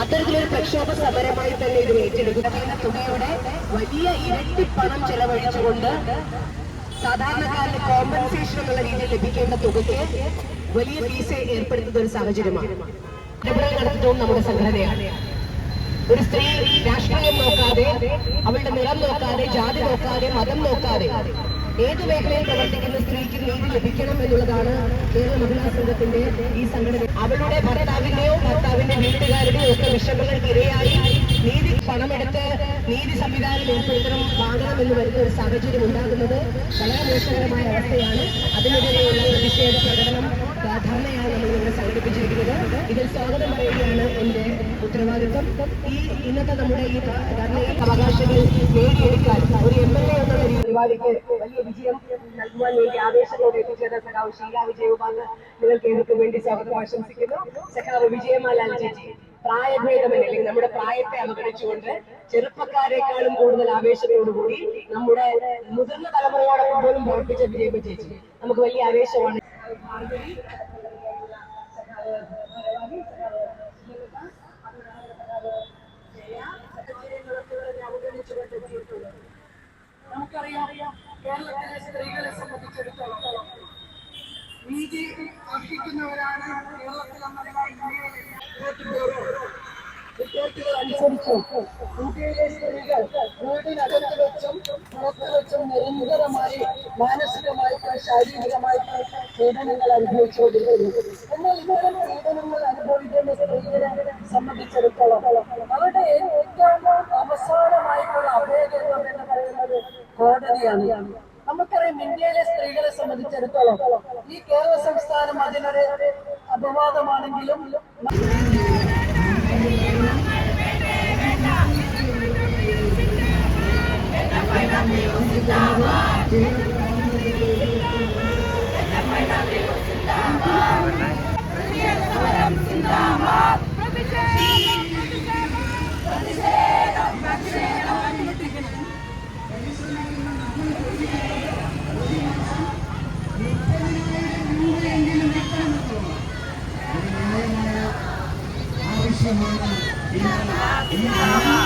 അത്തരത്തിലൊരു പ്രക്ഷോഭ സമരമായി തന്നെ ഇത് ഏറ്റെടുക്കുന്ന. തുകയുടെ വലിയ ഇരട്ടി പണം ചെലവഴിച്ചുകൊണ്ട് സാധാരണക്കാരന് കോമ്പൻസേഷൻ എന്നുള്ള രീതിയിൽ ലഭിക്കേണ്ട തുകയ്ക്ക് വലിയ ഫീസ് ഏർപ്പെടുത്തുന്ന ഒരു സാഹചര്യമാണ്. ഇടപെടൽ നടത്തുന്നതും നമ്മുടെ സംഘടനയാണ്. ഒരു സ്ത്രീ രാഷ്ട്രീയം നോക്കാതെ അവളുടെ നിറം നോക്കാതെ ജാതി നോക്കാതെ മതം നോക്കാതെ ഏത് മേഖലയിൽ പ്രവർത്തിക്കുന്ന സ്ത്രീക്ക് നീതി ലഭിക്കണം എന്നുള്ളതാണ് കേരള മഹിളാ സംഘത്തിന്റെ ഈ സംഘടന. അവരുടെ ഭർത്താവിന്റെയോ ഭർത്താവിന്റെ വീട്ടുകാരുടെയോ ഒക്കെ വിഷമങ്ങൾക്ക് ഇരയായി നീതി പണമെടുത്ത് നീതി സംവിധാനം ഏർപ്പെടുത്തണം വാങ്ങണം എന്ന് വരുന്ന ഒരു സാഹചര്യം ഉണ്ടാകുന്നത് വളരെ മോശകരമായ അവസ്ഥയാണ്. അതിനെതിരെയുള്ള പ്രതിഷേധ പ്രകടനം സാധാരണയാണ് നമ്മൾ ഇവിടെ സംഘടിപ്പിച്ചിരിക്കുന്നത്. ഇതിൽ സ്വാഗതം പറയുകയാണ് ഉത്തരവാദിത്വം. ഈ ഇന്നത്തെ നമ്മുടെ ഈ ധർണയിൽ അവകാശങ്ങൾ നേടിയെടുക്കാൻ ഒരു എം എൽ എ എന്നുള്ള പരിപാടിക്ക് വലിയ വിജയം നൽകുവാൻ വേണ്ടി ആവേശത്തോടെ എത്തിച്ചേർന്ന സഖാവ് ഷീല വിജയകുമാറിന് നിങ്ങൾക്ക് ഏവർക്കും വേണ്ടി സ്വാഗതം ആശംസിക്കുന്നു. സഖാവ് വിജയമാലാൽ ചേച്ചി പ്രായഭേദമല്ല? അല്ലെങ്കിൽ നമ്മുടെ പ്രായത്തെ അവഗണിച്ചുകൊണ്ട് ചെറുപ്പക്കാരെക്കാളും കൂടുതൽ ആവേശത്തോടുകൂടി നമ്മുടെ മുതിർന്ന തലമുറയോടൊപ്പം പോലും പ്രവർത്തിച്ച വിജയപ്പ ചേച്ചി. നമുക്ക് വലിയ ആവേശമാണ്. നമുക്കറിയാം കേരളത്തിലെ സ്ത്രീകളെ സംബന്ധിച്ചിടത്തോളം നീതി അർഹിക്കുന്നവരാണ് റിപ്പോർട്ടുകൾ അനുസരിച്ചും ഇന്ത്യയിലെ സ്ത്രീകൾ വീടിനകത്ത് വെച്ചും പുറത്ത് വെച്ചും നിരന്തരമായി മാനസികമായിട്ട് ശാരീരികമായിട്ട് പീഡനങ്ങൾ അനുഭവിച്ചുകൊണ്ടിരിക്കുന്നു. എന്നാൽ ഇത്തരം പീഡനങ്ങൾ അനുഭവിക്കുന്ന സ്ത്രീകളെ സംബന്ധിച്ചിടത്തോളം അവരുടെ ഏറ്റവും എന്ന് കോടതിയാണ് നമുക്കറിയാം ഇന്ത്യയിലെ സ്ത്രീകളെ സംബന്ധിച്ചിടത്തോളം ഈ കേരള സംസ്ഥാനം അതിനൊരു അപവാദമാണെങ്കിലും 인사 인사